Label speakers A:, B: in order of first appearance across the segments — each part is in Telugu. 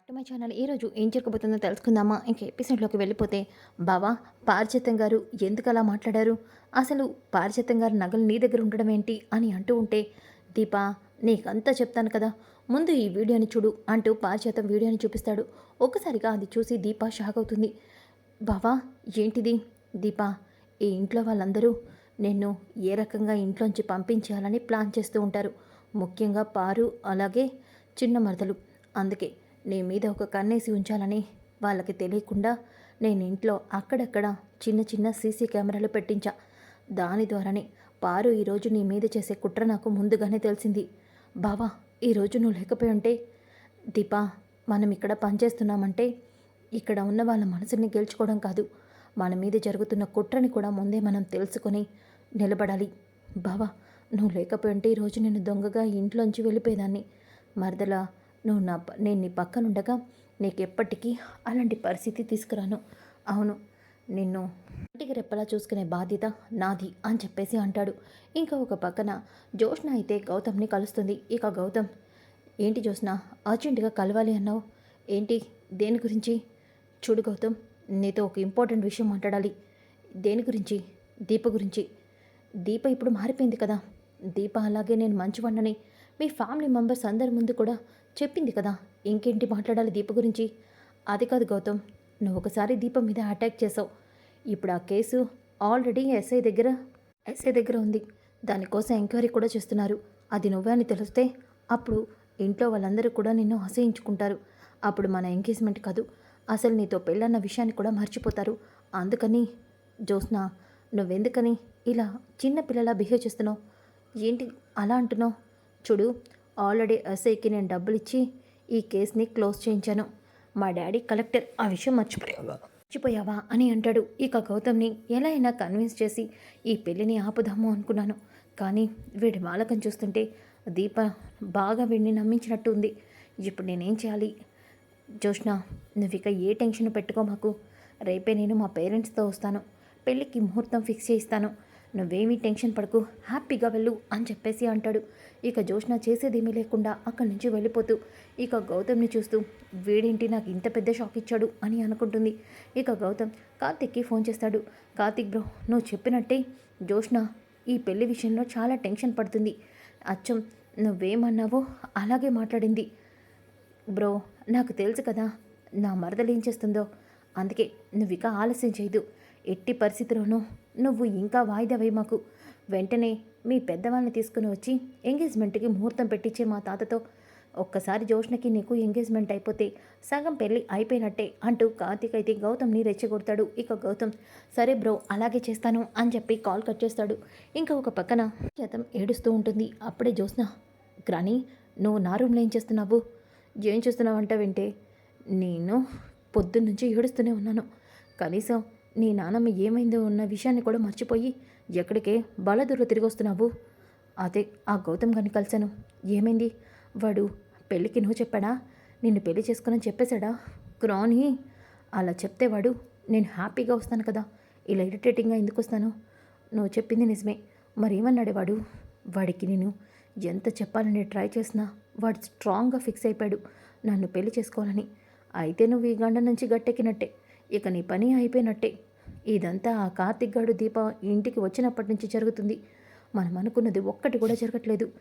A: బ్యాక్ టు మై ఛానల్ ఈరోజు ఏం జరగబోతుందో తెలుసుకుందామా? ఇంక ఎపిసోడ్లోకి వెళ్ళిపోతే బావా పారిజాతం గారు ఎందుకు అలా మాట్లాడారు? అసలు పారిజాతం గారు నగలు నీ దగ్గర ఉండడం ఏంటి అని అంటూ ఉంటే దీపా నీకంతా చెప్తాను కదా. ముందు ఈ వీడియోని చూడు అంటూ పారిజాతం వీడియోని చూపిస్తాడు. ఒక్కసారిగా అది చూసి దీపా షాక్ అవుతుంది. బావా ఏంటిది? దీపా ఈ ఇంట్లో వాళ్ళందరూ నిన్ను ఏ రకంగా ఇంట్లోంచి పంపించేయాలని ప్లాన్ చేస్తూ ఉంటారు? ముఖ్యంగా పారు అలాగే చిన్న మరదలు. అందుకే నీ మీద ఒక కన్నేసి ఉంచాలని వాళ్ళకి తెలియకుండా నేను ఇంట్లో అక్కడక్కడ చిన్న చిన్న సీసీ కెమెరాలు పెట్టించా. దాని ద్వారానే పారు ఈరోజు నీ మీద చేసే కుట్ర నాకు ముందుగానే తెలిసింది. బావా ఈరోజు నువ్వు లేకపోయి ఉంటే దీపా మనం ఇక్కడ పనిచేస్తున్నామంటే ఇక్కడ ఉన్న వాళ్ళ మనసుని గెలుచుకోవడం కాదు. మన మీద జరుగుతున్న కుట్రని కూడా ముందే మనం తెలుసుకొని నిలబడాలి. బావా నువ్వు లేకపోయి ఉంటే ఈరోజు నేను దొంగగా ఇంట్లోంచి వెళ్ళిపోయేదాన్ని. మరదల నువ్వు నా ప- నేను నీ పక్కనుండగా నీకు ఎప్పటికీ అలాంటి పరిస్థితి తీసుకురాను. అవును నిన్ను ఇంటికి రెప్పలా చూసుకునే బాధ్యత నాది అని చెప్పేసి అంటాడు. ఇంకా ఒక పక్కన జోష్న అయితే గౌతమ్ని కలుస్తుంది. ఇక గౌతమ్ ఏంటి జోష్న అర్జెంటుగా కలవాలి అన్నావు? ఏంటి దేని గురించి? చూడు గౌతమ్ నీతో ఒక ఇంపార్టెంట్ విషయం మాట్లాడాలి. దేని గురించి? దీప గురించి. దీప ఇప్పుడు మారిపోయింది కదా. దీప అలాగే నేను మంచివాడినని మీ ఫ్యామిలీ మెంబర్స్ అందరి ముందు కూడా చెప్పింది కదా. ఇంకేంటి మాట్లాడాలి దీప గురించి? అది కాదు గౌతమ్ నువ్వు ఒకసారి దీపం మీద అటాక్ చేసావు. ఇప్పుడు ఆ కేసు ఆల్రెడీ ఎస్ఐ దగ్గర ఎస్ఐ దగ్గర ఉంది. దానికోసం ఎంక్వైరీ కూడా చేస్తున్నారు. అది నువ్వే అని తెలిస్తే అప్పుడు ఇంట్లో వాళ్ళందరూ కూడా నిన్ను ఆశయించుకుంటారు అప్పుడు మన ఎంగేజ్మెంట్ కాదు. అసలు నీతో పెళ్ళన్న విషయాన్ని కూడా మర్చిపోతారు. అందుకని జోస్న నువ్వెందుకని ఇలా చిన్న పిల్లలా బిహేవ్ చేస్తున్నావు? ఏంటి అలా అంటున్నావు? చూడు ఆల్రెడీ ఎస్ఐకి నేను డబ్బులు ఇచ్చి ఈ కేసుని క్లోజ్ చేయించాను. మా డాడీ కలెక్టర్ ఆ విషయం మర్చిపోయావా? మర్చిపోయావా అని అంటాడు. ఇక గౌతమ్ని ఎలా అయినా కన్విన్స్ చేసి ఈ పెళ్ళిని ఆపుదాము అనుకున్నాను. కానీ వీడి మాలకం చూస్తుంటే దీప బాగా వీడిని నమ్మించినట్టు ఉంది ఇప్పుడు నేనేం చేయాలి? జోష్ణ నువ్వు ఇక ఏ టెన్షన్ పెట్టుకో మాకు. రేపే నేను మా పేరెంట్స్తో వస్తాను. పెళ్ళికి ముహూర్తం ఫిక్స్ చేయిస్తాను. నువ్వేమీ టెన్షన్ పడకు హ్యాపీగా వెళ్ళు అని చెప్పేసి అంటాడు. ఇక జోష్న చేసేదేమీ లేకుండా అక్కడి నుంచి వెళ్ళిపోతూ ఇక గౌతమ్ని చూస్తూ వీడేంటి నాకు ఇంత పెద్ద షాక్ ఇచ్చాడు అని అనుకుంటుంది. ఇక గౌతమ్ కార్తిక్కి ఫోన్ చేస్తాడు. కార్తిక్ బ్రో నువ్వు చెప్పినట్టే జోష్న ఈ పెళ్ళి విషయంలో చాలా టెన్షన్ పడుతుంది. అచ్చం నువ్వేమన్నావో అలాగే మాట్లాడింది. బ్రో నాకు తెలుసు కదా నా మరదలు ఏం చేస్తుందో. అందుకే నువ్వు ఇక ఆలస్యం చేయదు. ఎట్టి పరిస్థితిలోనూ నువ్వు ఇంకా వాయిదా వేయి మాకు. వెంటనే మీ పెద్దవాళ్ళని తీసుకుని వచ్చి ఎంగేజ్మెంట్కి ముహూర్తం పెట్టించే మా తాతతో ఒక్కసారి జోష్ణకి నీకు ఎంగేజ్మెంట్ అయిపోతే సగం పెళ్ళి అయిపోయినట్టే అంటూ కార్తీక్ అయితే గౌతమ్ని రెచ్చగొడతాడు. ఇక గౌతమ్ సరే బ్రో అలాగే చేస్తాను అని చెప్పి కాల్ కట్ చేస్తాడు. ఇంకా ఒక పక్కన శాతం ఏడుస్తూ ఉంటుంది. అప్పుడే జోస్న గ్రాని నువ్వు నా రూమ్లో ఏం చేస్తున్నావు? ఏం చేస్తున్నావు అంటే వింటే నేను పొద్దున్నుంచి ఏడుస్తూనే ఉన్నాను. కనీసం నీ నానమ్మ ఏమైందో ఉన్న విషయాన్ని కూడా మర్చిపోయి ఎక్కడికే బలదూరు తిరిగి వస్తున్నావు అదే ఆ గౌతమ్ గారిని కలిశాను. ఏమైంది? వాడు పెళ్ళికి నువ్వు చెప్పాడా? నిన్ను పెళ్ళి చేసుకుని చెప్పేశాడా? క్రాని అలా చెప్తే వాడు నేను హ్యాపీగా వస్తాను కదా. ఇలా ఇరిటేటింగ్గా ఎందుకు వస్తాను? నువ్వు చెప్పింది నిజమే. మరేమన్నాడు వాడు? వాడికి నేను ఎంత చెప్పాలని ట్రై చేసినా వాడు స్ట్రాంగ్గా ఫిక్స్ అయిపోయాడు నన్ను పెళ్ళి చేసుకోవాలని. అయితే నువ్వు ఈ గండ నుంచి గట్టెక్కినట్టే. ఇక నీ పని అయిపోయినట్టే. ఇదంతా ఆ కార్తిక్ గాడు దీప ఇంటికి వచ్చినప్పటి నుంచి జరుగుతుంది. మనం అనుకున్నది ఒక్కటి కూడా జరగట్లేదు.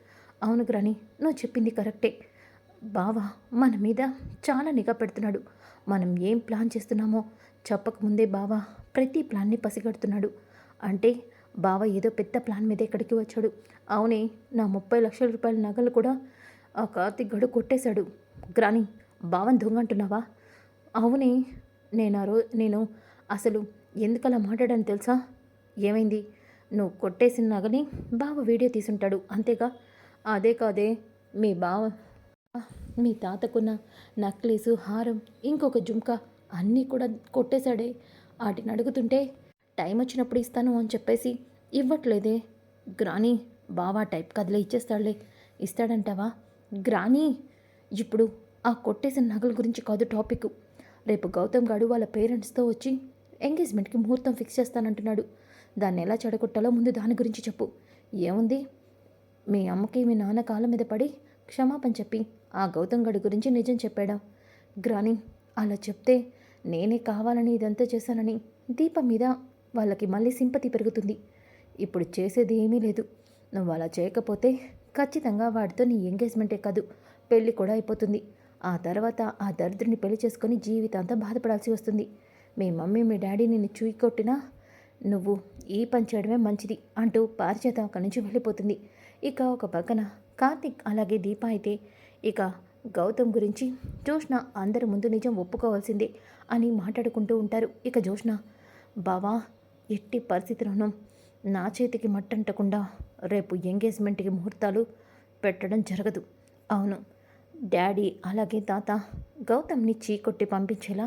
A: అవును గ్రాని నువ్వు చెప్పింది కరెక్టే. బావా మన మీద చాలా నిఘా పెడుతున్నాడు. మనం ఏం ప్లాన్ చేస్తున్నామో చెప్పకముందే బావా ప్రతి ప్లాన్ని పసిగడుతున్నాడు. అంటే బావ ఏదో పెద్ద ప్లాన్ మీద ఇక్కడికి వచ్చాడు. అవునే నా ముప్పై లక్షల రూపాయల నగలు కూడా ఆ కార్తిక్ గడు కొట్టేశాడు. గ్రాని బావని దొంగ అంటున్నావా? అవునే నేను ఆ రోజు నేను అసలు ఎందుకలా మాట్లాడాను తెలుసా? ఏమైంది? నువ్వు కొట్టేసిన నగని బావ వీడియో తీసుంటాడు అంతేగా? అదే కాదే మీ బావ మీ తాతకున్న నక్లీసు హారం ఇంకొక జుంకా అన్నీ కూడా కొట్టేశాడే. వాటిని అడుగుతుంటే టైం వచ్చినప్పుడు ఇస్తాను అని చెప్పేసి ఇవ్వట్లేదే. గ్రాని బావా టైప్ కదిలే ఇచ్చేస్తాడులే. ఇస్తాడంటావా? గ్రాని ఇప్పుడు ఆ కొట్టేసిన నగల గురించి కాదు టాపిక్. రేపు గౌతమ్ గాడు వాళ్ళ పేరెంట్స్తో వచ్చి ఎంగేజ్మెంట్కి ముహూర్తం ఫిక్స్ చేస్తానంటున్నాడు. దాన్ని ఎలా చెడగొట్టాలో ముందు దాని గురించి చెప్పు. ఏముంది? మీ అమ్మకి మీ నాన్న కాళ్ళ మీద పడి క్షమాపణ చెప్పి ఆ గౌతమ్ గడి గురించి నిజం చెప్పాడా? గ్రాని అలా చెప్తే నేనే కావాలని ఇదంతా చేశానని దీపం మీద వాళ్ళకి మళ్ళీ సింపతి పెరుగుతుంది. ఇప్పుడు చేసేది ఏమీ లేదు. నువ్వు అలా చేయకపోతే ఖచ్చితంగా వాడితో నీ ఎంగేజ్మెంటే కాదు. పెళ్ళి కూడా అయిపోతుంది. ఆ తర్వాత ఆ దరిద్రుని పెళ్ళి చేసుకొని జీవితాంతా బాధపడాల్సి వస్తుంది. మీ మమ్మీ మీ డాడీ నిన్ను చూయి కొట్టినా నువ్వు ఈ పని చేయడమే మంచిది అంటూ పారిచేత అక్కడి నుంచి వెళ్ళిపోతుంది. ఇక ఒక పక్కన కార్తిక్ అలాగే దీప అయితే ఇక గౌతమ్ గురించి జోష్ణ అందరి ముందు నిజం ఒప్పుకోవాల్సిందే అని మాట్లాడుకుంటూ ఉంటారు. ఇక జోష్ణ బావా ఎట్టి పరిస్థితుల్లోనూ నా చేతికి మట్టంటకుండా రేపు ఎంగేజ్మెంట్కి ముహూర్తాలు పెట్టడం జరగదు. అవును డాడీ అలాగే తాత గౌతమ్ని చీకొట్టి పంపించేలా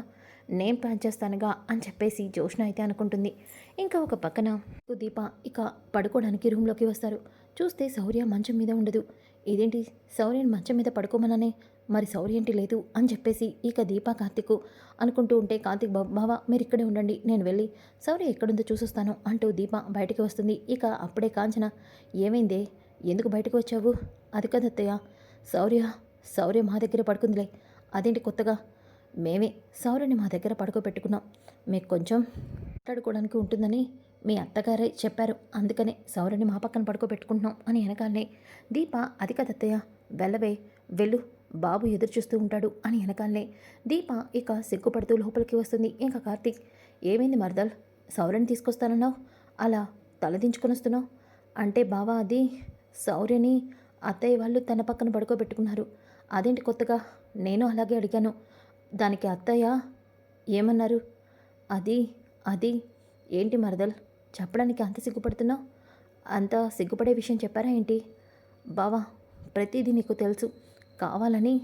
A: నేను ప్లాన్ చేస్తానుగా అని చెప్పేసి జోష్న అయితే అనుకుంటుంది. ఇంకా ఒక పక్కన దీప ఇక పడుకోవడానికి రూమ్లోకి వస్తారు. చూస్తే శౌర్య మంచం మీద ఉండదు. ఇదేంటి? శౌర్యని మంచం మీద పడుకోమననే మరి శౌర్యంటి లేదు అని చెప్పేసి ఇక దీప కార్తిక్ అనుకుంటూ ఉంటే కార్తిక్ బాబు బావా మీరు ఇక్కడే ఉండండి నేను వెళ్ళి శౌర్య ఎక్కడుందో చూసొస్తాను అంటూ దీప బయటికి వస్తుంది. ఇక అప్పుడే కాంచన ఏమైందే? ఎందుకు బయటకు వచ్చావు? అది కదత్తయ్య. శౌర్య శౌర్య మా దగ్గర పడుకుందిలే. అదేంటి కొత్తగా? మేమే శౌర్యని మా దగ్గర పడుకోబెట్టుకున్నాం. మీకు కొంచెం మాట్లాడుకోవడానికి ఉంటుందని మీ అత్తగారే చెప్పారు. అందుకనే సౌర్యని మా పక్కన పడుకోబెట్టుకుంటున్నాం అని వెనకాలనే దీప అది కదత్తయ్య వెళ్ళవే వెళ్ళు. బాబు ఎదురు చూస్తూ ఉంటాడు అని వెనకాలనే దీప ఇక సిగ్గుపడుతూ లోపలికి వస్తుంది. ఇంకా కార్తీక్ ఏమైంది మర్దల్? సౌర్యని తీసుకొస్తానన్నావు? అలా తలదించుకొని వస్తున్నావు? అంటే బావా అది సౌర్యని అత్తయ్య వాళ్ళు తన పక్కన పడుకోబెట్టుకున్నారు. అదేంటి కొత్తగా? నేను అలాగే అడిగాను. దానికి అత్తయ్య ఏమన్నారు? అది అది ఏంటి మరదల్? చెప్పడానికి అంత సిగ్గుపడుతున్నావు? అంత సిగ్గుపడే విషయం చెప్పారా ఏంటి? బావా ప్రతిదీ నీకు తెలుసు. కావాలని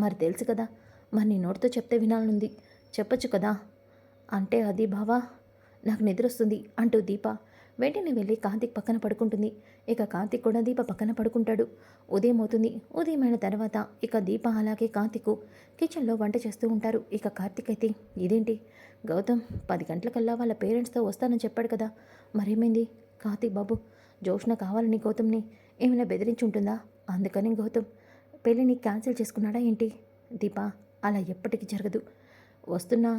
A: మరి తెలుసు కదా. మరి నీ నోటితో చెప్తే వినాలనుంది. చెప్పొచ్చు కదా? అంటే అది బావా నాకు నిద్ర వస్తుంది అంటూ దీప వెంటనే వెళ్ళి కాంతికి పక్కన పడుకుంటుంది. ఇక కార్తీక్ కూడా దీప పక్కన పడుకుంటాడు. ఉదయం అవుతుంది. ఉదయమైన తర్వాత ఇక దీప అలాగే కాంతికు కిచెన్లో వంట చేస్తూ ఉంటారు. ఇక కార్తిక్ అయితే ఇదేంటి? గౌతమ్ పది గంటలకల్లా వాళ్ళ పేరెంట్స్తో వస్తానని చెప్పాడు కదా. మరేమైంది? కార్తిక్ బాబు జోష్న కావాలని గౌతమ్ని ఏమైనా బెదిరించి ఉంటుందా? అందుకని గౌతమ్ పెళ్ళిని క్యాన్సిల్ చేసుకున్నాడా ఏంటి? దీప అలా ఎప్పటికీ జరగదు. వస్తున్నా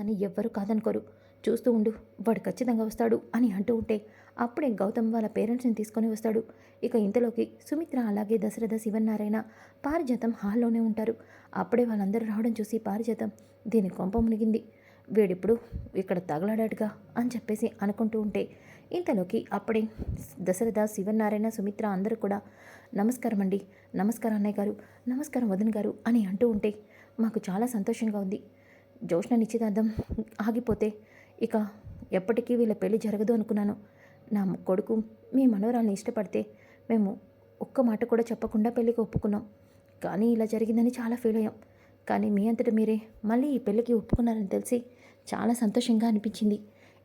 A: అని ఎవ్వరూ కాదనుకోరు. చూస్తూ ఉండు వాడు ఖచ్చితంగా వస్తాడు అని అంటూ ఉంటే అప్పుడే గౌతమ్ వాళ్ళ పేరెంట్స్ని తీసుకొని వస్తాడు. ఇక ఇంతలోకి సుమిత్ర అలాగే దశరథ శివన్నారాయణ పారిజాతం హాల్లోనే ఉంటారు. అప్పుడే వాళ్ళందరూ రావడం చూసి పారిజాతం దీని కొంప మునిగింది. వీడిప్పుడు ఇక్కడ తగలాడాడుగా అని చెప్పేసి అనుకుంటూ ఉంటే ఇంతలోకి అప్పుడే దశరథ శివనారాయణ సుమిత్ర అందరూ కూడా నమస్కారం అండి నమస్కారం అన్నయ్య గారు నమస్కారం వదన్ గారు అని అంటూ ఉంటే మాకు చాలా సంతోషంగా ఉంది. జోష్ణ నిశ్చితార్థం ఆగిపోతే ఇక ఎప్పటికీ వీళ్ళ పెళ్ళి జరగదు అనుకున్నాను. నా కొడుకు మీ మనవరాల్ని ఇష్టపడితే మేము ఒక్క మాట కూడా చెప్పకుండా పెళ్ళికి ఒప్పుకున్నాం. కానీ ఇలా జరిగిందని చాలా ఫీల్ అయ్యాం. కానీ మీ అంతట మీరే మళ్ళీ ఈ పెళ్ళికి ఒప్పుకున్నారని తెలిసి చాలా సంతోషంగా అనిపించింది.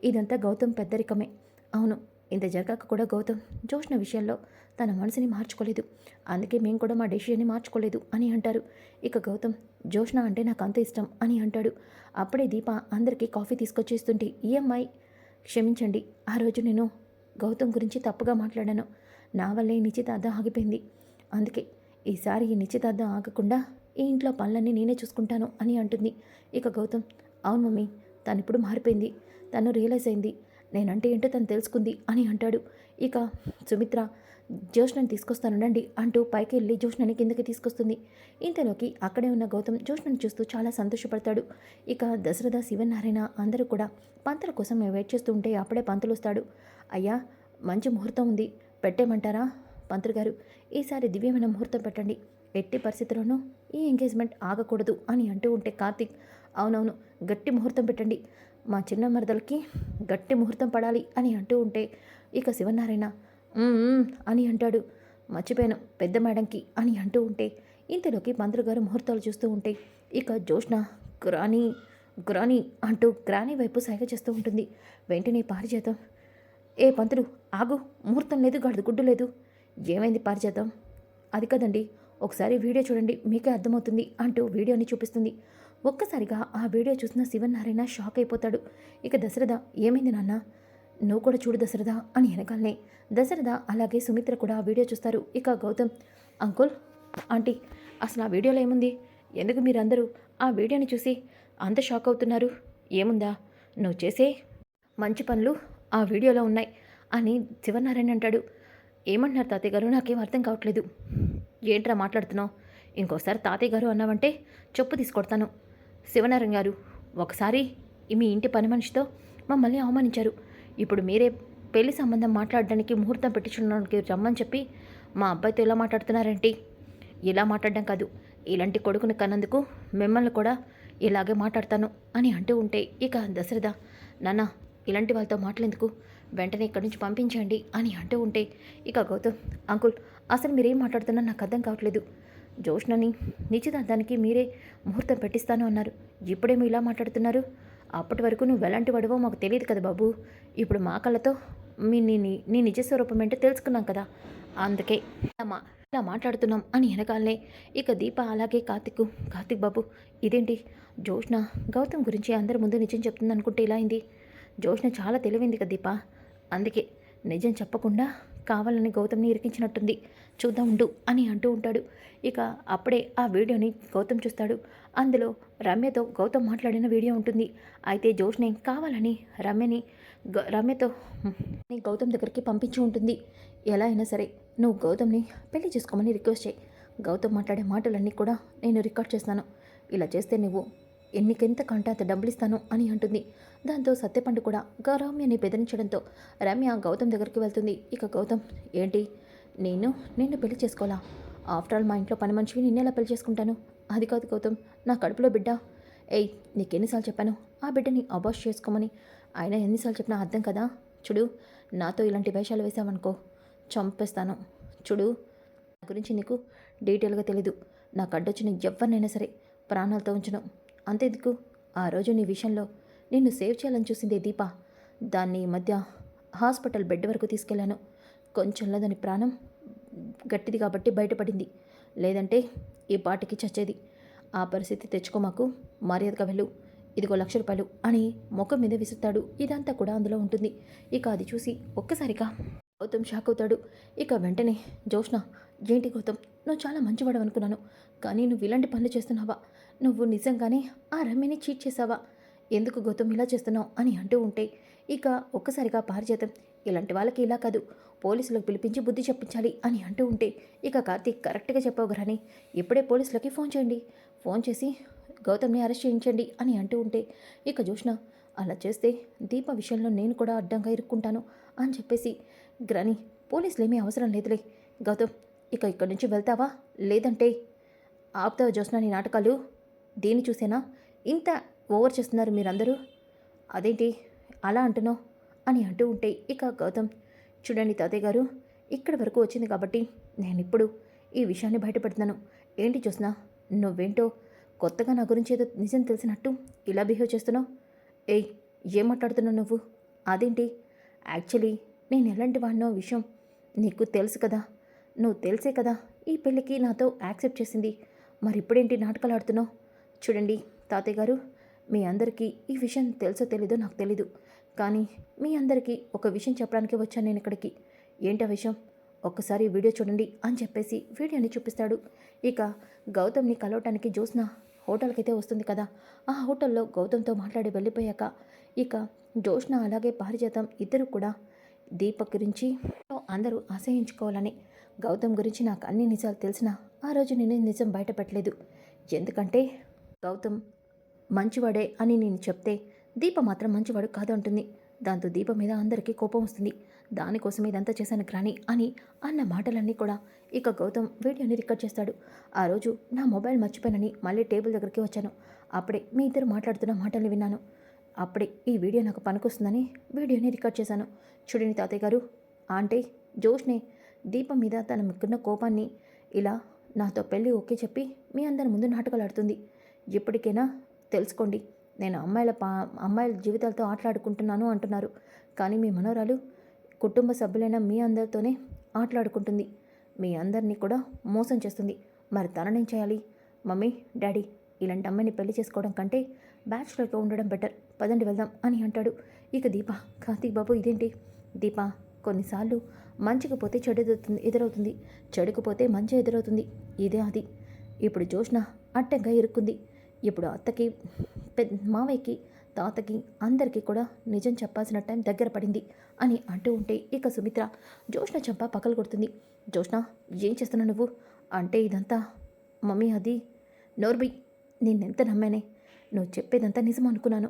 A: ఇదంతా గౌతమ్ పెద్దరికమే. అవును ఇంత జరగక కూడా గౌతమ్ జోష్ణ విషయంలో తన మనసుని మార్చుకోలేదు. అందుకే మేము కూడా మా డెసిషన్ని మార్చుకోలేదు అని అంటారు. ఇక గౌతమ్ జోష్ణ అంటే నాకు అంత ఇష్టం అని అంటాడు. అప్పుడే దీప అందరికీ కాఫీ తీసుకొచ్చేస్తుంటే ఈఎంఐ క్షమించండి. ఆ రోజు నేను గౌతమ్ గురించి తప్పుగా మాట్లాడాను. నా వల్లే నిశ్చితార్థం ఆగిపోయింది. అందుకే ఈసారి ఈ నిశ్చితార్థం ఆగకుండా ఈ ఇంట్లో పనులన్నీ నేనే చూసుకుంటాను అని అంటుంది. ఇక గౌతమ్ అవును మమ్మీ తను ఇప్పుడు మారిపోయింది. తను రియలైజ్ అయింది. నేనంటే ఏంటో తను తెలుసుకుంది అని అంటాడు. ఇక సుమిత్ర జోష్నని తీసుకొస్తానుండండి అంటూ పైకి వెళ్ళి జోష్నని కిందకి తీసుకొస్తుంది. ఇంతలోకి అక్కడే ఉన్న గౌతమ్ జోష్నని చూస్తూ చాలా సంతోషపడతాడు. ఇక దశరథ శివనారాయణ అందరూ కూడా పంతుల కోసం మేము వెయిట్ చేస్తూ ఉంటే అప్పుడే పంతులు వస్తాడు. అయ్యా మంచి ముహూర్తం ఉంది. పెట్టేమంటారా పంతులు గారు ఈసారి దివ్యమైన ముహూర్తం పెట్టండి. ఎట్టి పరిస్థితుల్లోనూ ఈ ఎంగేజ్మెంట్ ఆగకూడదు అని అంటూ ఉంటే కార్తీక్ అవునవును గట్టి ముహూర్తం పెట్టండి. మా చిన్న మరదలకి గట్టి ముహూర్తం పడాలి అని అంటూ ఉంటే ఇక శివనారాయణ అని అంటాడు. మర్చిపోయాను పెద్ద మేడంకి అని అంటూ ఉంటే ఇంతలోకి మంత్రి గారు ముహూర్తాలు చూస్తూ ఉంటే ఇక జోష్న గ్రాని గ్రాని అంటూ గ్రాని వైపు సైగ చేస్తూ ఉంటుంది. వెంటనే పారిజాతం. ఏ పంతుడు ఆగు ముహూర్తం లేదు గడదు గుడ్డు లేదు. ఏమైంది పారిజాతం? అది కదండి ఒకసారి వీడియో చూడండి మీకే అర్థమవుతుంది అంటూ వీడియోని చూపిస్తుంది. ఒక్కసారిగా ఆ వీడియో చూసిన శివనారాయణ షాక్ అయిపోతాడు. ఇక దశరథ ఏమైంది నాన్న? నువ్వు కూడా చూడు దశరథ అని వెనకాలనే. దశరథ అలాగే సుమిత్ర కూడా ఆ వీడియో చూస్తారు. ఇక గౌతమ్ అంకుల్ ఆంటీ అసలు ఆ వీడియోలో ఏముంది? ఎందుకు మీరందరూ ఆ వీడియోని చూసి అంత షాక్ అవుతున్నారు? ఏముందా? నువ్వు చేసే మంచి పనులు ఆ వీడియోలో ఉన్నాయి అని శివనారాయణ అంటాడు. ఏమంటున్నారు తాతయ్య గారు? నాకేం అర్థం కావట్లేదు. ఏంట్రా మాట్లాడుతున్నావు? ఇంకోసారి తాతయ్య గారు అన్నావంటే చెప్పు తీసుకొడతాను. శివనారాయణ గారు ఒకసారి మీ ఇంటి పని మనిషితో మమ్మల్ని అవమానించారు. ఇప్పుడు మీరే పెళ్ళి సంబంధం మాట్లాడడానికి ముహూర్తం పెట్టించడానికి రమ్మని చెప్పి మా అబ్బాయితో ఇలా మాట్లాడుతున్నారేంటి? ఇలా మాట్లాడడం కాదు. ఇలాంటి కొడుకుని కన్నందుకు మిమ్మల్ని కూడా ఇలాగే మాట్లాడతాను అని అంటూ ఉంటే ఇక దశరథ నాన్న ఇలాంటి వాళ్ళతో మాట్లాడేందుకు వెంటనే ఇక్కడి నుంచి పంపించండి అని అంటూ ఉంటే ఇక గౌతమ్ అంకుల్ అసలు మీరేం మాట్లాడుతున్నా నాకు అర్థం కావట్లేదు. జోష్నని నిశ్చితార్థానికి మీరే ముహూర్తం పెట్టిస్తాను అన్నారు. మీరు ఇలా మాట్లాడుతున్నారు? అప్పటి వరకు నువ్వు ఎలాంటి వాడివో మాకు తెలియదు కదా బాబు. ఇప్పుడు మా కళ్ళతో మీ నీ నీ- నిజస్వరూపం నిజ స్వరూపం ఏంటో తెలుసుకున్నాం కదా. అందుకే అమ్మా ఇలా మాట్లాడుతున్నాం అని వెనకాలనే ఇక దీప అలాగే కార్తిక్ కార్తిక్ బాబు ఇదేంటి? జోష్న గౌతమ్ గురించి అందరి ముందు నిజం చెప్తుంది అనుకుంటే ఇలా అయింది. జోష్న చాలా తెలివింది కదా దీప. అందుకే నిజం చెప్పకుండా కావాలని గౌతమ్ని ఇరికించినట్టుంది. చూద్దాం ఉండు అని అంటూ ఉంటాడు. ఇక అప్పుడే ఆ వీడియోని గౌతమ్ చూస్తాడు. అందులో రమ్యతో గౌతమ్ మాట్లాడిన వీడియో ఉంటుంది. అయితే జోష్ని కావాలని రమ్యని గ- రమ్యతో నీ గౌతమ్ దగ్గరికి పంపించి ఉంటుంది. ఎలా అయినా సరే నువ్వు గౌతమ్ని పెళ్ళి చేసుకోమని రిక్వెస్ట్ చేయి. గౌతమ్ మాట్లాడే మాటలన్నీ కూడా నేను రికార్డ్ చేస్తాను. ఇలా చేస్తే నువ్వు ఎన్నికెంత కంటే అంత డబ్బులు ఇస్తాను అని అంటుంది. దాంతో సత్యపండు కూడా గా రమ్యని బెదిరించడంతో రమ్య గౌతమ్ దగ్గరికి వెళ్తుంది. ఇక గౌతమ్ ఏంటి? నేను నిన్ను పెళ్ళి చేసుకోవాలా? ఆఫ్టర్ ఆల్ మా ఇంట్లో పని మనిషివి నిన్నెలా పెళ్ళి చేసుకుంటాను? అది కాదు గౌతమ్ నా కడుపులో బిడ్డ. ఏయ్ నీకెన్నిసార్లు చెప్పాను? ఆ బిడ్డని అబాష్ చేసుకోమని. ఆయన ఎన్నిసార్లు చెప్పినా అర్థం కదా? చూడు నాతో ఇలాంటి వేషాలు వేసావనుకో చంపేస్తాను. చూడు నా గురించి నీకు డీటెయిల్గా తెలీదు. నాకు అడ్డొచ్చిన ఎవరినైనా సరే ప్రాణాలతో ఉంచను. అంతెందుకు? ఆ రోజు నీ విషయంలో నిన్ను సేవ్ చేయాలని చూసిందే దీప. దాన్ని ఈ మధ్య హాస్పిటల్ బెడ్ వరకు తీసుకెళ్ళాను కొంచెంలో దాని ప్రాణం గట్టిది కాబట్టి బయటపడింది. లేదంటే ఈ పాటికి చచ్చేది. ఆ పరిస్థితి తెచ్చుకో మాకు. మర్యాదగా వెళ్ళు. ఇదిగో లక్ష రూపాయలు అని ముఖం మీద విసురుతాడు. ఇదంతా కూడా అందులో ఉంటుంది. ఇక అది చూసి ఒక్కసారిగా గౌతమ్ షాక్ అవుతాడు. ఇక వెంటనే జోష్ణ ఏంటి గౌతమ్? నువ్వు చాలా మంచివాడు అనుకున్నాను కానీ నువ్వు ఇలాంటి పనులు చేస్తున్నావా? నువ్వు నిజంగానే ఆ రమ్యని చీట్ చేసావా ఎందుకు గౌతమ్ ఇలా చేస్తున్నావు అని అంటూ ఉంటే ఇక ఒక్కసారిగా పారిజాతం. ఇలాంటి వాళ్ళకి ఇలా కాదు పోలీసులకు పిలిపించి బుద్ధి చెప్పించాలి అని అంటూ ఉంటే ఇక కార్తీక్ కరెక్ట్గా చెప్పావు గరాని ఇప్పుడే పోలీసులకి ఫోన్ చేయండి. ఫోన్ చేసి గౌతమ్ని అరెస్ట్ చేయించండి అని అంటూ ఉంటే ఇక జోష్ణ అలా చేస్తే దీప విషయంలో నేను కూడా అడ్డంగా ఇరుక్కుంటాను అని చెప్పేసి గ్రని పోలీసులు ఏమీ అవసరం లేదులే. గౌతమ్ ఇక ఇక్కడి నుంచి వెళ్తావా? లేదంటే ఆపుతావా జోష్ణ నీ నాటకాలు? దేన్ని చూసేనా? ఇంత ఓవర్ చేస్తున్నారు మీరందరూ? అదేంటి అలా అంటున్నావు? అని అంటూ ఉంటే ఇక గౌతమ్ చూడండి తాతయ్య గారు ఇక్కడి వరకు వచ్చింది కాబట్టి నేను ఇప్పుడు ఈ విషయాన్ని బయటపెడుతున్నాను. ఏంటి చూసినా నువ్వేంటో కొత్తగా నా గురించి ఏదో నిజం తెలిసినట్టు ఇలా బిహేవ్ చేస్తున్నావు? ఏయ్ ఏం మాట్లాడుతున్నావు నువ్వు? అదేంటి? యాక్చువల్లీ నేను ఎలాంటి వాడినో విషయం నీకు తెలుసు కదా. నువ్వు తెలిసే కదా ఈ పెళ్ళికి నాతో యాక్సెప్ట్ చేసింది. మరి ఇప్పుడేంటి నాటకాలు ఆడుతున్నావు? చూడండి తాతయ్య గారు మీ అందరికీ ఈ విషయం తెలుసో తెలీదో నాకు తెలీదు. కానీ మీ అందరికీ ఒక విషయం చెప్పడానికి వచ్చాను నేను ఇక్కడికి. ఏంటి ఆ విషయం? ఒక్కసారి వీడియో చూడండి అని చెప్పేసి వీడియోని చూపిస్తాడు. ఇక గౌతమ్ని కలవటానికి జ్యోత్స్న హోటల్కి అయితే వస్తుంది కదా. ఆ హోటల్లో గౌతమ్తో మాట్లాడి వెళ్ళిపోయాక ఇక జ్యోత్స్న అలాగే పారిజాతం ఇద్దరు కూడా దీపక్ గురించి అందరూ ఆశ్రయించుకోవాలని గౌతమ్ గురించి నాకు అన్ని నిజాలు తెలిసినా ఆ రోజు నేను నిజం బయటపెట్టలేదు. ఎందుకంటే గౌతమ్ మంచివాడే అని నేను చెప్తే దీప మాత్రం మంచివాడు కాదు అంటుంది. దాంతో దీప మీద అందరికీ కోపం వస్తుంది. దానికోసం ఇదంతా చేశాను గ్రాని అని అన్న మాటలన్నీ కూడా ఇక గౌతమ్ వీడియోని రికార్డ్ చేస్తాడు. ఆ రోజు నా మొబైల్ మర్చిపోయానని మళ్ళీ టేబుల్ దగ్గరికి వచ్చాను. అప్పుడే మీ ఇద్దరు మాట్లాడుతున్న మాటలు విన్నాను. అప్పుడే ఈ వీడియో నాకు పనికొస్తుందని వీడియోని రికార్డ్ చేశాను. చూడండి తాతయ్య గారు అంటే జోష్నే దీపం మీద తన మిక్కున్న కోపాన్ని ఇలా నాతో పెళ్ళి ఓకే చెప్పి మీ అందరి ముందు నాటకాలు ఆడుతుంది. ఇప్పటికైనా తెలుసుకోండి. నేను అమ్మాయిల పా అమ్మాయిల జీవితాలతో ఆటలాడుకుంటున్నాను అంటున్నారు. కానీ మీ మనోరాలు కుటుంబ సభ్యులైన మీ అందరితోనే ఆటలాడుకుంటుంది. మీ అందరినీ కూడా మోసం చేస్తుంది. మరి తననేం చేయాలి? మమ్మీ డాడీ ఇలాంటి అమ్మాయిని పెళ్ళి చేసుకోవడం కంటే బ్యాచులర్గా ఉండడం బెటర్. పదండి వెళ్దాం అని అంటాడు. ఇక దీప కార్తీక్ బాబు ఇదేంటి? దీప కొన్నిసార్లు మంచికి పోతే చెడు ఎదురుతుంది ఎదురవుతుంది. చెడుకు పోతే మంచి ఎదురవుతుంది. ఇదే అది. ఇప్పుడు జోష్న అడ్డంగా ఇరుక్కుంది. ఇప్పుడు అత్తకి పెద్ద మావయ్యకి తాతకి అందరికీ కూడా నిజం చెప్పాల్సిన టైం దగ్గర పడింది అని అంటూ ఉంటే ఇక సుమిత్ర జోష్ణ చంప పక్కలు కొడుతుంది. జోష్ణ ఏం చేస్తున్నావు నువ్వు? అంటే ఇదంతా మమ్మీ అది. నోర్బి నిన్నెంత నమ్మానే? నువ్వు చెప్పేదంతా నిజం అనుకున్నాను.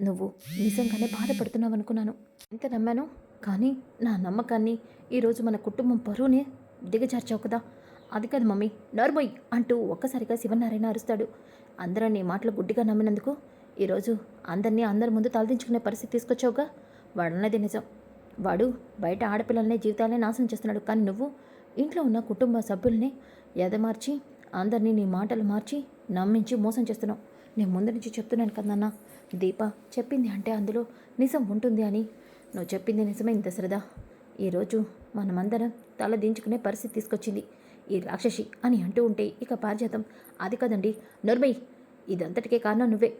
A: నువ్వు నిజంగానే బాధపడుతున్నావు అనుకున్నాను. ఎంత నమ్మాను? కానీ నా నమ్మకాన్ని ఈరోజు మన కుటుంబం పరువునే దిగజార్చావు కదా. అది కాదు మమ్మీ నర్మోయ్ అంటూ ఒక్కసారిగా శివనారాయణ అరుస్తాడు. అందరూ నీ మాటలు గుడ్డిగా నమ్మినందుకు ఈరోజు అందరినీ అందరి ముందు తలదించుకునే పరిస్థితి తీసుకొచ్చావుగా? వాడన్నది నిజం. వాడు బయట ఆడపిల్లలనే జీవితాలనే నాశనం చేస్తున్నాడు. కానీ నువ్వు ఇంట్లో ఉన్న కుటుంబ సభ్యుల్ని ఎదమార్చి అందరినీ నీ మాటలు మార్చి నమ్మించి మోసం చేస్తున్నావు. నేను ముందు నుంచి చెప్తున్నాను కదన్న దీప చెప్పింది అంటే అందులో నిజం ఉంటుంది అని. నువ్వు చెప్పింది నిజమైంది దశరథ ఈరోజు మనమందరం తల దించుకునే పరిస్థితి తీసుకొచ్చింది. ఈ రాక్షసి అని అంటూ ఉంటే ఇక పారిజాతం. అది కదండి నర్మయ్ ఇదంతటికే కారణం నువ్వే.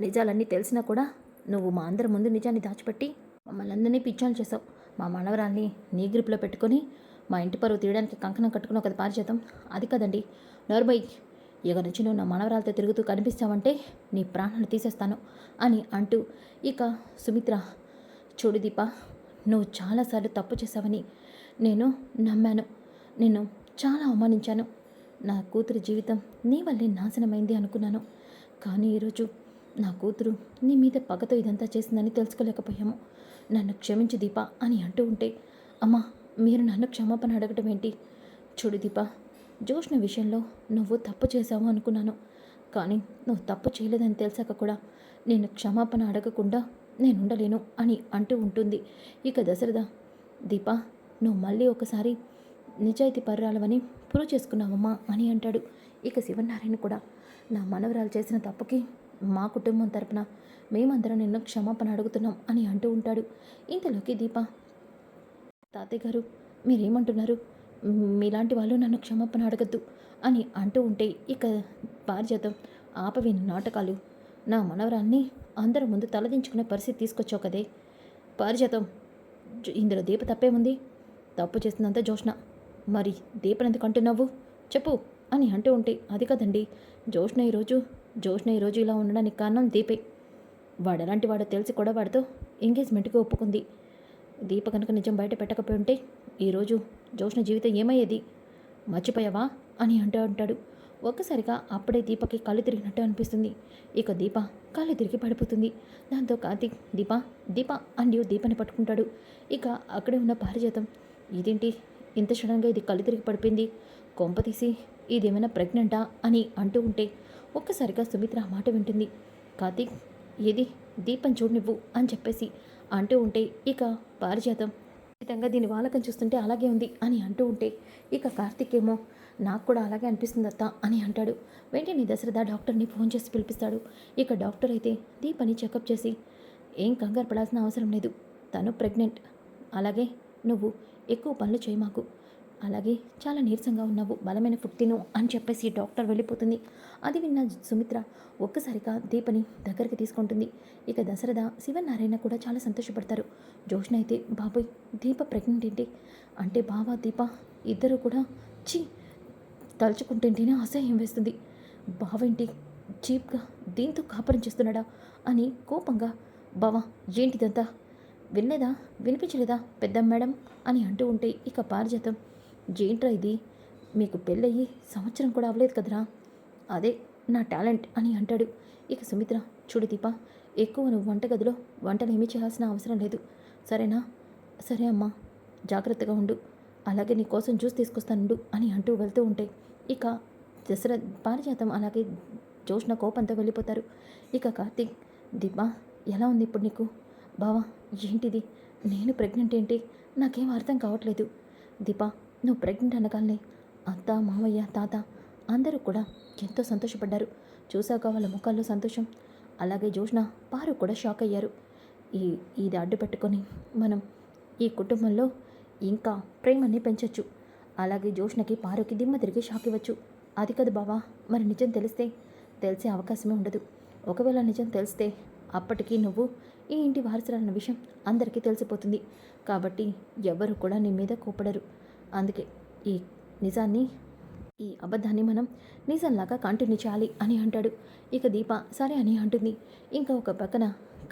A: నిజాలన్నీ తెలిసినా కూడా నువ్వు మా అందరి ముందు నిజాన్ని దాచిపెట్టి మమ్మల్ని అందరినీ పిచ్చాలు చేసావు మా మనవరాల్ని నీ గ్రిప్లో పెట్టుకొని మా ఇంటి పరువు తీయడానికి కంకణం కట్టుకుని ఒక పారిజాతం. అది కదండి నర్మయ్ ఇక నుంచి నువ్వు నా మనవరాలతో తిరుగుతూ కనిపిస్తావంటే నీ ప్రాణాలు తీసేస్తాను అని అంటూ ఇక సుమిత్ర చూడు దీప నువ్వు చాలాసార్లు తప్పు చేసావని నేను నమ్మాను. నేను చాలా అవమానించాను. నా కూతురు జీవితం నీ వల్లే నాశనమైంది అనుకున్నాను. కానీ ఈరోజు నా కూతురు నీ మీద పగతో ఇదంతా చేసిందని తెలుసుకోలేకపోయాము. నన్ను క్షమించు దీప అని అంటూ ఉంటే అమ్మా మీరు నన్ను క్షమాపణ అడగటం ఏంటి? చూడు దీప జోష్న విషయంలో నువ్వు తప్పు చేశావు అనుకున్నాను. కానీ నువ్వు తప్పు చేయలేదని తెలిసాక కూడా నేను క్షమాపణ అడగకుండా నేను ఉండలేను అని అంటూ ఉంటుంది. ఇక దశరథ దీప నువ్వు మళ్ళీ ఒకసారి నిజాయితీ పర్రాలవని ప్రూవ్ చేసుకున్నావమ్మా అని అంటాడు. ఇక శివనారాయణ కూడా నా మనవరాలు చేసిన తప్పుకి మా కుటుంబం తరపున మేమందరం నిన్ను క్షమాపణ అడుగుతున్నాం అని అంటూ ఉంటాడు. ఇంతలోకి దీప తాతయ్య గారు మీరేమంటున్నారు? మీలాంటి వాళ్ళు నన్ను క్షమాపణ అడగద్దు అని అంటూ ఉంటే ఇక పారిజాతం ఆపవి నాటకాలు. నా మనవరాన్ని అందరి ముందు తలదించుకునే పరిస్థితి తీసుకొచ్చావు కదే. పారిజాతం ఇందులో దీప తప్పేముంది? తప్పు చేసినంత జోష్ణ. మరి దీపను ఎందుకు నవ్వు చెప్పు అని అంటూ ఉంటే అది కదండి. జోష్న ఈరోజు జోష్న ఈరోజు ఇలా ఉండడానికి కారణం దీపే. వాడు ఎలాంటి వాడో తెలిసి కూడా వాడితో ఎంగేజ్మెంట్కి ఒప్పుకుంది. దీప కనుక నిజం బయట పెట్టకపోయి ఉంటే ఈరోజు జోష్న జీవితం ఏమయ్యేది? మర్చిపోయావా? అని అంటూ అంటాడు ఒక్కసారిగా అప్పుడే దీపకి కళ్ళు తిరిగినట్టు అనిపిస్తుంది. ఇక దీప కళ్ళు తిరిగి పడిపోతుంది. దాంతో కార్తీక్ దీప దీప అండి దీపని పట్టుకుంటాడు. ఇక అక్కడే ఉన్న పారిజాతం. ఇదేంటి? ఇంత సడన్గా ఇది కళ్ళు తిరిగి పడిపోయింది. కొంప తీసి ఇదేమైనా ప్రెగ్నెంటా? అని అంటూ ఉంటే ఒక్కసారిగా సుమిత్ర ఆ మాట వింటుంది. కార్తీక్ ఏది? దీపం చూడనివ్వు అని చెప్పేసి అంటూ ఉంటే ఇక పారిజాతం. ఖచ్చితంగా దీని వాలకం చూస్తుంటే అలాగే ఉంది అని అంటూ ఉంటే ఇక కార్తీక్ ఏమో నాకు కూడా అలాగే అనిపిస్తుంది అత్త అని అంటాడు. వెంటనే దశరథ డాక్టర్ని ఫోన్ చేసి పిలిపిస్తాడు. ఇక డాక్టర్ అయితే దీపని చెకప్ చేసి ఏం కంగారు పడాల్సిన అవసరం లేదు. తను ప్రెగ్నెంట్. అలాగే నువ్వు ఎక్కువ పనులు చేయమాకు అలాగే చాలా నీరసంగా ఉన్నావు బలమైన ఫుడ్ తిను అని చెప్పేసి డాక్టర్ వెళ్ళిపోతుంది. అది విన్న సుమిత్ర ఒక్కసారిగా దీపని దగ్గరికి తీసుకుంటుంది. ఇక దశరథ శివనారాయణ కూడా చాలా సంతోషపడతారు. జోష్న అయితే బాబోయ్ దీప ప్రెగ్నెంట్ ఏంటి? అంటే బావ దీప ఇద్దరు కూడా చీ తలుచుకుంటుంటేనే అసహ్యం వేస్తుంది. బావేంటి? చీప్గా దీంతో కాపురం చేస్తున్నాడా? అని కోపంగా బావా ఏంటిదంతా? వినలేదా వినిపించలేదా? పెద్ద మేడం అని అంటూ ఉంటే ఇక పారిజాతం. ఏంట్రా ఇది? మీకు పెళ్ళయ్యి సంవత్సరం కూడా అవ్వలేదు కదరా? అదే నా టాలెంట్ అని అంటాడు. ఇక సుమిత్ర చూడు దీప ఎక్కువ నువ్వు వంటగదిలో వంటలు ఏమీ చేయాల్సిన అవసరం లేదు. సరేనా? సరే అమ్మా జాగ్రత్తగా ఉండు. అలాగే నీ కోసం జ్యూస్ తీసుకొస్తానుండు అని అంటూ వెళ్తూ ఉంటే ఇక దసరా పారిజాతం అలాగే జోష్న కోపంతో వెళ్ళిపోతారు. ఇక కార్తీక్ దీప ఎలా ఉంది ఇప్పుడు నీకు? బావా ఏంటిది? నేను ప్రెగ్నెంట్ ఏంటి? నాకేం అర్థం కావట్లేదు. దీపా నువ్వు ప్రెగ్నెంట్ అనగానే అత్త మామయ్య తాత అందరూ కూడా ఎంతో సంతోషపడ్డారు. చూశాక వాళ్ళ ముఖాల్లో సంతోషం. అలాగే జోష్న పారు కూడా షాక్ అయ్యారు. ఈ ఇది అడ్డు పెట్టుకొని మనం ఈ కుటుంబంలో ఇంకా ప్రేమని పెంచొచ్చు. అలాగే జోష్నకి పారుకి దిమ్మ తిరిగి షాక్ ఇవ్వచ్చు. అది కాదు బావా మరి నిజం తెలిస్తే తెలిసే అవకాశమే ఉండదు. ఒకవేళ నిజం తెలిస్తే అప్పటికీ నువ్వు ఈ ఇంటి వారసురాలన్న విషయం అందరికీ తెలిసిపోతుంది. కాబట్టి ఎవరు కూడా నీ మీద కోపడరు. అందుకే ఈ నిజాన్ని ఈ అబద్ధాన్ని మనం నిజంలాగా కంటిన్యూ చేయాలి అని అంటాడు. ఇక దీప సరే అని అంటుంది. ఇంకా ఒక పక్కన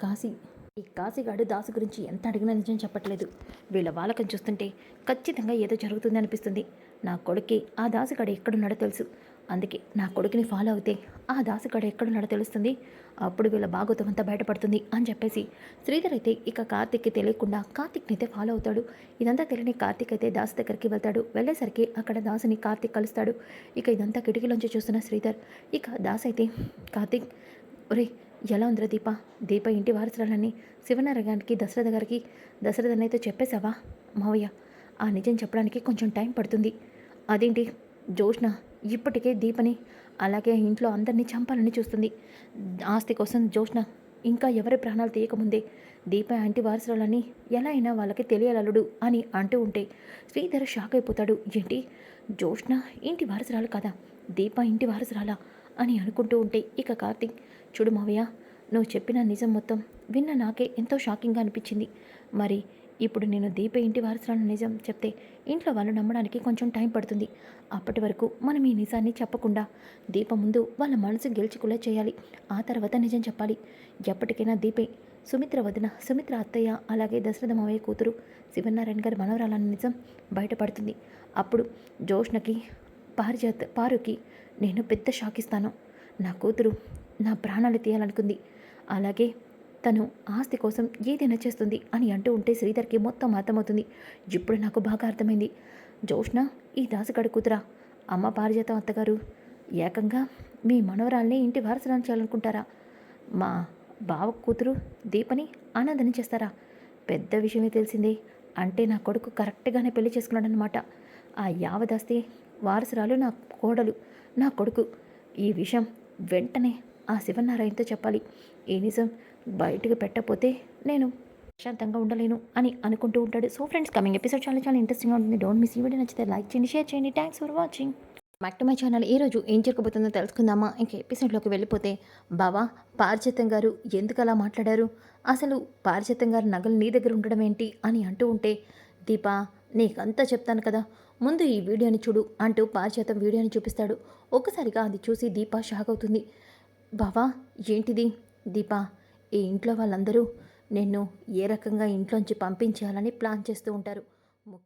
A: కాశీ. ఈ కాశీగాడు దాసు గురించి ఎంత అడిగినా నిజం చెప్పట్లేదు. వీళ్ళ వాళ్ళకం చూస్తుంటే ఖచ్చితంగా ఏదో జరుగుతుంది అనిపిస్తుంది. నా కొడుక్కి ఆ దాసుగాడు ఎక్కడున్నాడో తెలుసు. అందుకే నా కొడుకుని ఫాలో అవుతే ఆ దాసుగాడు ఎక్కడున్నాడో తెలుస్తుంది. అప్పుడు వీళ్ళ భాగవతం అంతా బయటపడుతుంది అని చెప్పేసి శ్రీధర్ అయితే ఇక కార్తిక్కి తెలియకుండా కార్తిక్ని అయితే ఫాలో అవుతాడు. ఇదంతా తెలియని కార్తిక్ అయితే దాసు దగ్గరికి వెళ్తాడు. వెళ్ళేసరికి అక్కడ దాసుని కార్తిక్ కలుస్తాడు. ఇక ఇదంతా కిటికీలోంచి చూస్తున్న శ్రీధర్. ఇక దాస్ అయితే కార్తిక్ ఒరే ఎలా ఉందిరా దీప? దీప ఇంటి వారసురాలని శివనారాయణకి దశరథ గారికి దశరథ అన్నయ్యతో చెప్పేశావా? మావయ్య ఆ నిజం చెప్పడానికి కొంచెం టైం పడుతుంది. అదేంటి? జోష్న ఇప్పటికే దీపని అలాగే ఇంట్లో అందరినీ చంపాలని చూస్తుంది. ఆస్తి కోసం జోష్న ఇంకా ఎవరి ప్రాణాలు తీయకముందే దీప అంటి వారసురాలని ఎలా అయినా వాళ్ళకి తెలియాలలుడు అని అంటూ ఉంటే శ్రీధర్ షాక్ అయిపోతాడు. ఏంటి? జోష్న ఇంటి వారసురాలు కదా? దీప ఇంటి వారసురాలా? అని అనుకుంటూ ఉంటే ఇక కార్తీక్ చూడు మావయ్య నువ్వు చెప్పిన నిజం మొత్తం విన్న నాకే ఎంతో షాకింగ్గా అనిపించింది. మరి ఇప్పుడు నేను దీప ఇంటి వారసులను నిజం చెప్తే ఇంట్లో వాళ్ళు నమ్మడానికి కొంచెం టైం పడుతుంది. అప్పటి వరకు మనం ఈ నిజాన్ని చెప్పకుండా దీప ముందు వాళ్ళ మనసు గెలుచుకులా చేయాలి. ఆ తర్వాత నిజం చెప్పాలి. ఎప్పటికైనా దీపే సుమిత్ర వదిన సుమిత్ర అత్తయ్య అలాగే దశరథ మావయ్య కూతురు శివనారాయణ గారి మనవరాలన్న నిజం బయటపడుతుంది. అప్పుడు జోష్నకి పారిజాత్ పారుకి నేను పెద్ద షాక్ ఇస్తాను. నా కూతురు నా ప్రాణాలు తీయాలనుకుంది. అలాగే తను ఆస్తి కోసం ఏదైనా చేస్తుంది అని అంటూ ఉంటే శ్రీధర్కి మొత్తం అర్థమవుతుంది. ఇప్పుడు నాకు బాగా అర్థమైంది. జోష్ణ ఈ దాసగాడి కూతురా. అమ్మ పారిజాతం అత్తగారు. ఏకంగా మీ మనవరాల్ని ఇంటి వారసురాలు చేయాలనుకుంటారా? మా బావ కూతురు దీపని ఆనందని చేస్తారా? పెద్ద విషయమే తెలిసిందే. అంటే నా కొడుకు కరెక్ట్గానే పెళ్ళి చేసుకున్నాడనమాట ఆ యావదాస్తి వారసురాలు నా కోడలు నా కొడుకు. ఈ విషయం వెంటనే ఆ శివనారాయణతో చెప్పాలి. ఈ నిజం బయటకు పెట్టకపోతే నేను ప్రశాంతంగా ఉండలేను అని అనుకుంటూ ఉంటాడు. సో ఫ్రెండ్స్ కమింగ్ ఎపిసోడ్ చాలా చాలా ఇంట్రెస్టింగ్గా ఉంటుంది. డోంట్ మిస్ ఈ వీడియో నచ్చితే లైక్ చేయండి షేర్ చేయండి. Thanks for watching back to my channel ఈ రోజు ఏం జరగబోతుందో తెలుసుకుందామా? ఇంక ఎపిసోడ్లోకి వెళ్ళిపోతే బావా పారిజాతం గారు ఎందుకు అలా మాట్లాడారు? అసలు పారిజాతం గారు నగలు నీ దగ్గర ఉండడం ఏంటి అని అంటూ ఉంటే దీపా నీకంతా చెప్తాను కదా. ముందు ఈ వీడియోని చూడు అంటూ పారిజాతం వీడియోని చూపిస్తాడు. ఒక్కసారిగా అది చూసి దీప షాక్ అవుతుంది. బావా ఏంటిది? దీపా ఈ ఇంట్లో వాళ్ళందరూ నిన్ను ఏ రకంగా ఇంట్లోంచి పంపించేయాలని ప్లాన్ చేస్తూ ఉంటారు. ముఖ్య